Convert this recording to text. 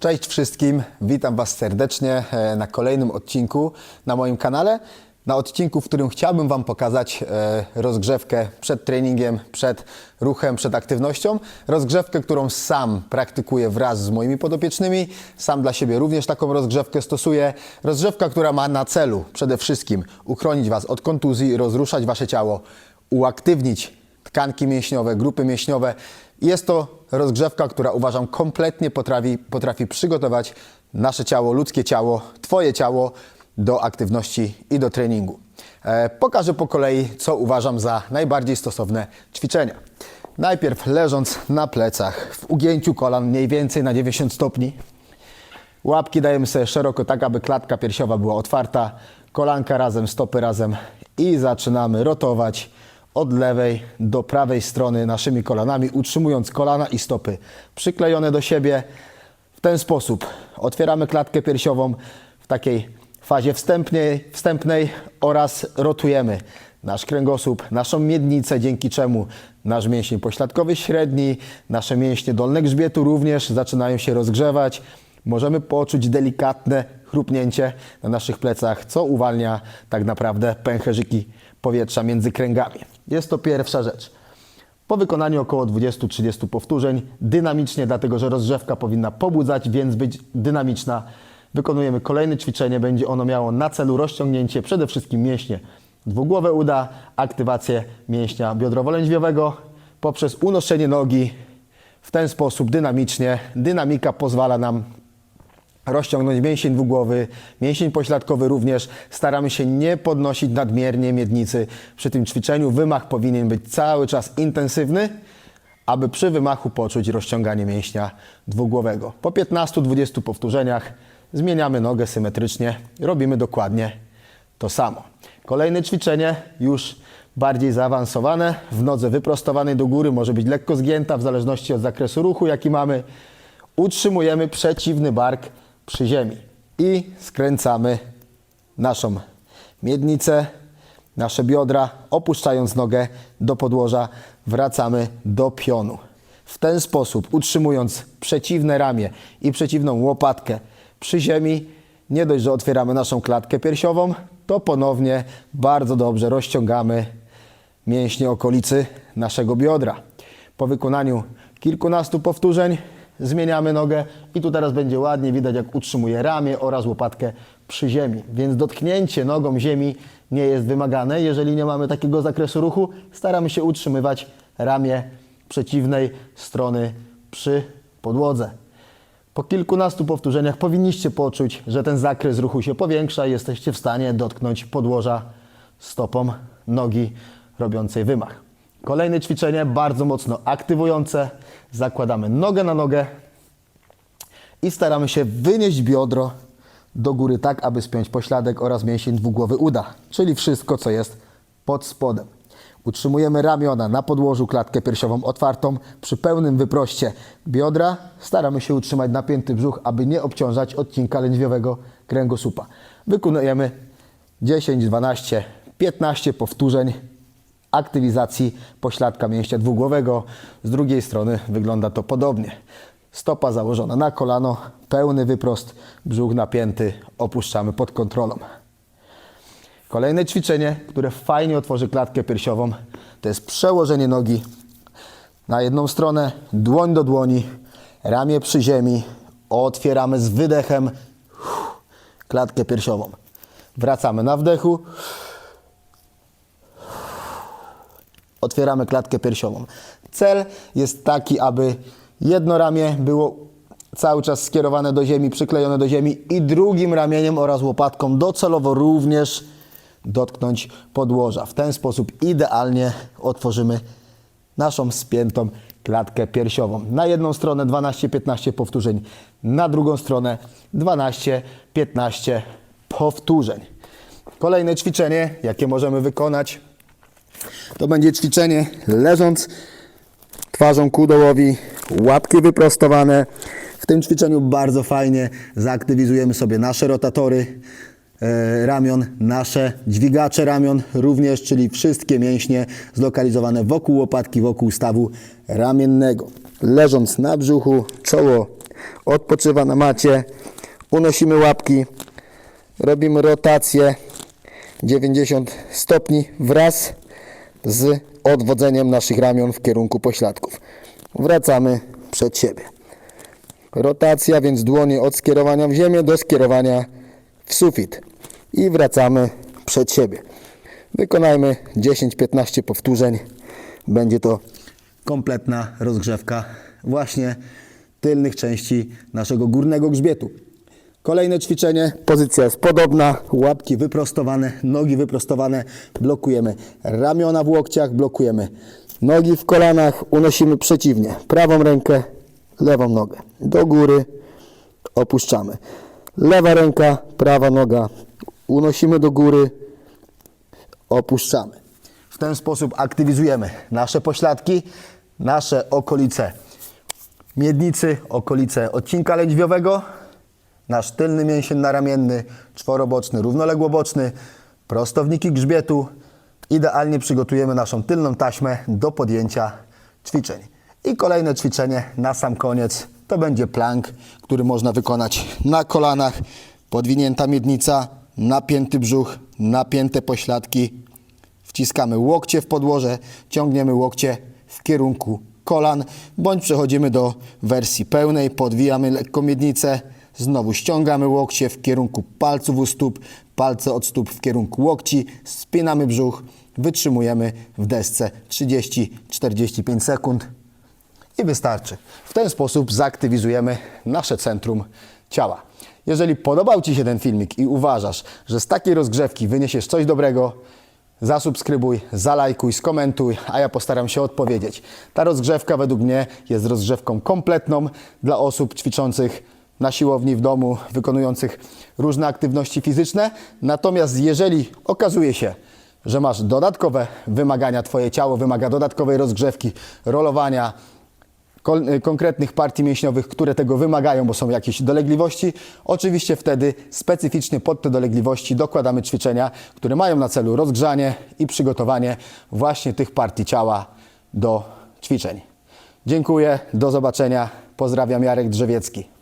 Cześć wszystkim, witam Was serdecznie e, na kolejnym odcinku na moim kanale. Na odcinku, w którym chciałbym Wam pokazać e, rozgrzewkę przed treningiem, przed ruchem, przed aktywnością. Rozgrzewkę, którą sam praktykuję wraz z moimi podopiecznymi. Sam dla siebie również taką rozgrzewkę stosuję. Rozgrzewka, która ma na celu przede wszystkim uchronić Was od kontuzji, rozruszać Wasze ciało, uaktywnić tkanki mięśniowe, grupy mięśniowe. Jest to rozgrzewka, która uważam kompletnie potrafi, potrafi przygotować nasze ciało, ludzkie ciało, Twoje ciało do aktywności i do treningu. E, pokażę po kolei, co uważam za najbardziej stosowne ćwiczenia. Najpierw leżąc na plecach, w ugięciu kolan mniej więcej na 90 stopni. Łapki dajemy sobie szeroko, tak aby klatka piersiowa była otwarta, kolanka razem, stopy razem i zaczynamy rotować od lewej do prawej strony naszymi kolanami, utrzymując kolana i stopy przyklejone do siebie. W ten sposób otwieramy klatkę piersiową w takiej fazie wstępnej, wstępnej oraz rotujemy nasz kręgosłup, naszą miednicę, dzięki czemu nasz mięsień pośladkowy średni, nasze mięśnie dolne grzbietu również zaczynają się rozgrzewać. Możemy poczuć delikatne chrupnięcie na naszych plecach, co uwalnia tak naprawdę pęcherzyki powietrza między kręgami. Jest to pierwsza rzecz. Po wykonaniu około 20-30 powtórzeń, dynamicznie, dlatego że rozgrzewka powinna pobudzać, więc być dynamiczna, wykonujemy kolejne ćwiczenie. Będzie ono miało na celu rozciągnięcie przede wszystkim mięśnie dwugłowe uda, aktywację mięśnia biodrowo-lędźwiowego poprzez unoszenie nogi w ten sposób dynamicznie. Dynamika pozwala nam rozciągnąć mięsień dwugłowy, mięsień pośladkowy również. Staramy się nie podnosić nadmiernie miednicy przy tym ćwiczeniu. Wymach powinien być cały czas intensywny, aby przy wymachu poczuć rozciąganie mięśnia dwugłowego. Po 15-20 powtórzeniach zmieniamy nogę symetrycznie, robimy dokładnie to samo. Kolejne ćwiczenie już bardziej zaawansowane, w nodze wyprostowanej do góry, może być lekko zgięta w zależności od zakresu ruchu, jaki mamy. Utrzymujemy przeciwny bark przy ziemi i skręcamy naszą miednicę, nasze biodra, opuszczając nogę do podłoża, wracamy do pionu. W ten sposób, utrzymując przeciwne ramię i przeciwną łopatkę przy ziemi, nie dość, że otwieramy naszą klatkę piersiową, to ponownie bardzo dobrze rozciągamy mięśnie okolicy naszego biodra. Po wykonaniu kilkunastu powtórzeń zmieniamy nogę i tu teraz będzie ładnie widać, jak utrzymuje ramię oraz łopatkę przy ziemi. Więc dotknięcie nogą ziemi nie jest wymagane. Jeżeli nie mamy takiego zakresu ruchu, staramy się utrzymywać ramię przeciwnej strony przy podłodze. Po kilkunastu powtórzeniach powinniście poczuć, że ten zakres ruchu się powiększa i jesteście w stanie dotknąć podłoża stopą nogi robiącej wymach. Kolejne ćwiczenie, bardzo mocno aktywujące. Zakładamy nogę na nogę i staramy się wynieść biodro do góry tak, aby spiąć pośladek oraz mięsień dwugłowy uda, czyli wszystko, co jest pod spodem. Utrzymujemy ramiona na podłożu, klatkę piersiową otwartą. Przy pełnym wyproście biodra staramy się utrzymać napięty brzuch, aby nie obciążać odcinka lędźwiowego kręgosłupa. Wykonujemy 10, 12, 15 powtórzeń aktywizacji pośladka mięśnia dwugłowego. Z drugiej strony wygląda to podobnie. Stopa założona na kolano, pełny wyprost, brzuch napięty, opuszczamy pod kontrolą. Kolejne ćwiczenie, które fajnie otworzy klatkę piersiową, to jest przełożenie nogi na jedną stronę, dłoń do dłoni, ramię przy ziemi. Otwieramy z wydechem klatkę piersiową. Wracamy na wdechu. Otwieramy klatkę piersiową. Cel jest taki, aby jedno ramię było cały czas skierowane do ziemi, przyklejone do ziemi i drugim ramieniem oraz łopatką docelowo również dotknąć podłoża. W ten sposób idealnie otworzymy naszą spiętą klatkę piersiową. Na jedną stronę 12-15 powtórzeń, na drugą stronę 12-15 powtórzeń. Kolejne ćwiczenie, jakie możemy wykonać, to będzie ćwiczenie leżąc twarzą ku dołowi, łapki wyprostowane. W tym ćwiczeniu bardzo fajnie zaaktywizujemy sobie nasze rotatory e, ramion, nasze dźwigacze ramion również, czyli wszystkie mięśnie zlokalizowane wokół łopatki, wokół stawu ramiennego. Leżąc na brzuchu, czoło odpoczywa na macie, unosimy łapki, robimy rotację 90 stopni wraz z odwodzeniem naszych ramion w kierunku pośladków. Wracamy przed siebie. Rotacja, więc dłonie od skierowania w ziemię do skierowania w sufit. I wracamy przed siebie. Wykonajmy 10-15 powtórzeń. Będzie to kompletna rozgrzewka właśnie tylnych części naszego górnego grzbietu. Kolejne ćwiczenie. Pozycja jest podobna. Łapki wyprostowane, nogi wyprostowane. Blokujemy ramiona w łokciach, blokujemy nogi w kolanach. Unosimy przeciwnie. Prawą rękę, lewą nogę. Do góry opuszczamy. Lewa ręka, prawa noga. Unosimy do góry, opuszczamy. W ten sposób aktywizujemy nasze pośladki, nasze okolice miednicy, okolice odcinka lędźwiowego, nasz tylny mięsień naramienny, czworoboczny, równoległoboczny, prostowniki grzbietu. Idealnie przygotujemy naszą tylną taśmę do podjęcia ćwiczeń. I kolejne ćwiczenie na sam koniec. To będzie plank, który można wykonać na kolanach, podwinięta miednica, napięty brzuch, napięte pośladki, Wciskamy łokcie w podłoże, ciągniemy łokcie w kierunku kolan, bądź przechodzimy do wersji pełnej, podwijamy lekko miednicę, znowu ściągamy łokcie w kierunku palców u stóp, palce od stóp w kierunku łokci, spinamy brzuch, wytrzymujemy w desce 30-45 sekund i wystarczy. W ten sposób zaaktywizujemy nasze centrum ciała. Jeżeli podobał Ci się ten filmik i uważasz, że z takiej rozgrzewki wyniesiesz coś dobrego, zasubskrybuj, zalajkuj, skomentuj, a ja postaram się odpowiedzieć. Ta rozgrzewka według mnie jest rozgrzewką kompletną dla osób ćwiczących na siłowni w domu, wykonujących różne aktywności fizyczne. Natomiast jeżeli okazuje się, że masz dodatkowe wymagania, Twoje ciało wymaga dodatkowej rozgrzewki, rolowania, y, konkretnych partii mięśniowych, które tego wymagają, bo są jakieś dolegliwości. Oczywiście wtedy specyficznie pod te dolegliwości dokładamy ćwiczenia, które mają na celu rozgrzanie i przygotowanie właśnie tych partii ciała do ćwiczeń. Dziękuję, do zobaczenia. Pozdrawiam Jarek Drzewiecki.